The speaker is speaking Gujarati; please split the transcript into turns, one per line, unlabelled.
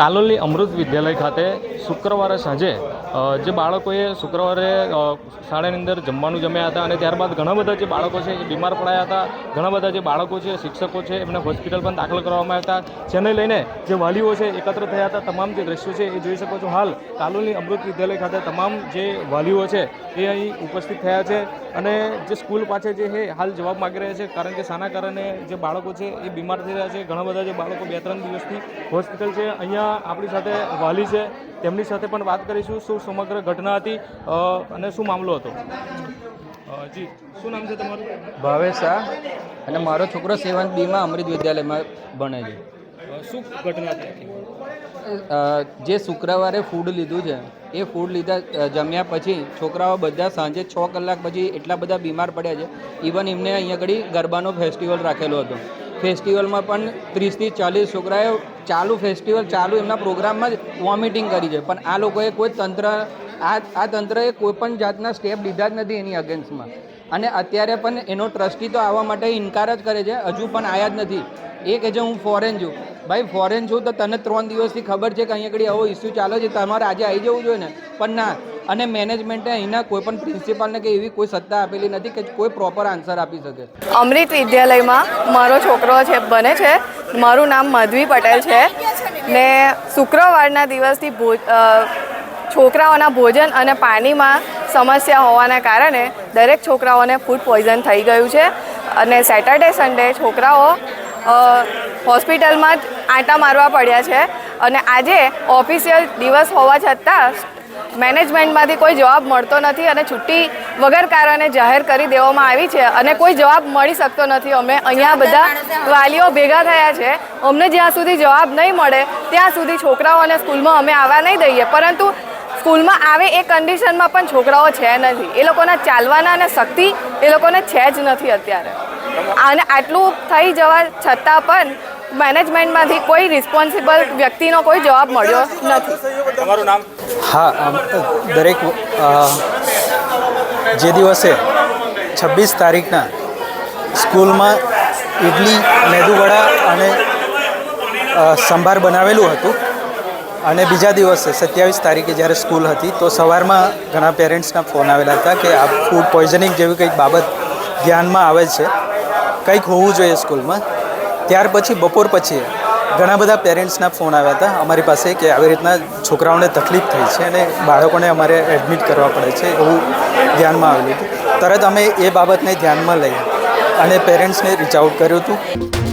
કાલોલની અમૃત વિદ્યાલય ખાતે શુક્રવારે સાંજે જે બાળકોએ શુક્રવારે શાળાની અંદર જમવાનું જમ્યા હતા અને ત્યારબાદ ઘણા બધા જે બાળકો છે એ બીમાર પડાયા હતા, ઘણા બધા જે બાળકો છે, શિક્ષકો છે, એમને હોસ્પિટલ પણ દાખલ કરવામાં આવ્યા હતા. જેને લઈને જે વાલીઓ છે, એકત્ર થયા હતા. તમામ જે દ્રશ્યો છે, એ જોઈ શકો છો. હાલ કાલોલની અમૃત વિદ્યાલય ખાતે તમામ જે વાલીઓ છે, એ અહીં ઉપસ્થિત થયા છે અને જે સ્કૂલ પાસે જે છે, હાલ જવાબ માગી રહ્યા છે. કારણ કે શાના કારણે જે બાળકો છે, એ બીમાર થઈ રહ્યા છે. ઘણા બધા જે બાળકો બે ત્રણ દિવસથી હોસ્પિટલ છે. અહીંયા આપણી સાથે વાલી છે. તેમની સાથે પણ વાત કરીશું શું સમગ્ર ઘટના હતી અને શું મામલો હતો. જી શું નામ છે તમારું?
ભાવેશ શાહ અને મારો છોકરો સેવન્થ બીમાં અમૃત વિદ્યાલયમાં ભણે છે.
શું ઘટના હતી
જે શુક્રવારે ફૂડ લીધું છે એ ફૂડ લીધા જમ્યા પછી છોકરાઓ બધા સાંજે છ કલાક પછી એટલા બધા બીમાર પડ્યા છે. ઇવન એમને અહીંયા આગળ ગરબાનો ફેસ્ટિવલ રાખેલો હતો. ફેસ્ટિવલમાં પણ ત્રીસથી ચાલીસ છોકરાએ ચાલુ ફેસ્ટિવલ ચાલુ એમના પ્રોગ્રામમાં જ વોમિટિંગ કરી છે. પણ આ લોકોએ કોઈ તંત્ર, આ આ તંત્રએ કોઈ પણ જાતના સ્ટેપ લીધા જ નથી એની અગેન્સ્ટમાં. અને અત્યારે પણ એનો ટ્રસ્ટી તો આવવા માટે ઇનકાર જ કરે છે. હજુ પણ આયા જ નથી. એ કહે છે હું ફોરેન છું. ભાઈ, ફોરેન છું તો તને ત્રણ દિવસથી ખબર છે કે અહીંયા આગળ આવો ઇસ્યુ ચાલે છે. તમારે આજે આવી જવું જોઈએ ને? પણ ના. અને મેનેજમેન્ટે અહીંના કોઈ પણ પ્રિન્સિપાલને કે એવી કોઈ સત્તા આપેલી નથી કે કોઈ પ્રોપર આન્સર આપી શકે.
અમૃત વિદ્યાલયમાં મારો છોકરો છે, બને છે. મારું નામ માધવી પટેલ છે. ને શુક્રવારના દિવસથી છોકરાઓના ભોજન અને પાણીમાં સમસ્યા હોવાના કારણે દરેક છોકરાઓને ફૂડ પોઈઝન થઈ ગયું છે. અને સેટરડે સન્ડે છોકરાઓ હોસ્પિટલમાં જ આંટા મારવા પડ્યા છે. અને આજે ઓફિશિયલ દિવસ હોવા છતાં મેનેજમેન્ટમાંથી કોઈ જવાબ મળતો નથી અને છુટ્ટી વગર કારણે જાહેર કરી દેવામાં આવી છે અને કોઈ જવાબ મળી શકતો નથી. અમે અહીંયા બધા વાલીઓ ભેગા થયા છે. અમને જ્યાં સુધી જવાબ નહીં મળે ત્યાં સુધી છોકરાઓને સ્કૂલમાં અમે આવવા નહીં દઈએ. પરંતુ સ્કૂલમાં આવે એ કન્ડિશનમાં પણ છોકરાઓ છે નથી. એ લોકોના ચાલવાના અને શક્તિ એ લોકોને છે જ નથી અત્યારે. અને આટલું થઈ જવા છતાં પણ મેનેજમેન્ટમાંથી કોઈ રિસ્પોન્સિબલ વ્યક્તિનો કોઈ જવાબ મળ્યો નથી.
હા આમ દરેક જે દિવસે છવ્વીસ તારીખના સ્કૂલમાં ઇડલી મેદુવડા અને સંભાર બનાવેલું હતું અને બીજા દિવસે સત્યાવીસ તારીખે જ્યારે સ્કૂલ હતી તો સવારમાં ઘણા પેરેન્ટ્સના ફોન આવેલા હતા કે આ ફૂડ પોઈઝનિંગ જેવી કંઈક બાબત ધ્યાનમાં આવે છે. કંઈક હોવું જોઈએ સ્કૂલમાં. ત્યાર પછી બપોર પછી ઘણા બધા પેરેન્ટ્સના ફોન આવ્યા હતા અમારી પાસે કે આવી રીતના છોકરાઓને તકલીફ થઈ છે અને બાળકોને અમારે એડમિટ કરવા પડે છે એવું ધ્યાનમાં આવેલું હતું. તરત અમે એ બાબતને ધ્યાનમાં લઈ અને પેરેન્ટ્સને રીચ આઉટ કર્યું હતું.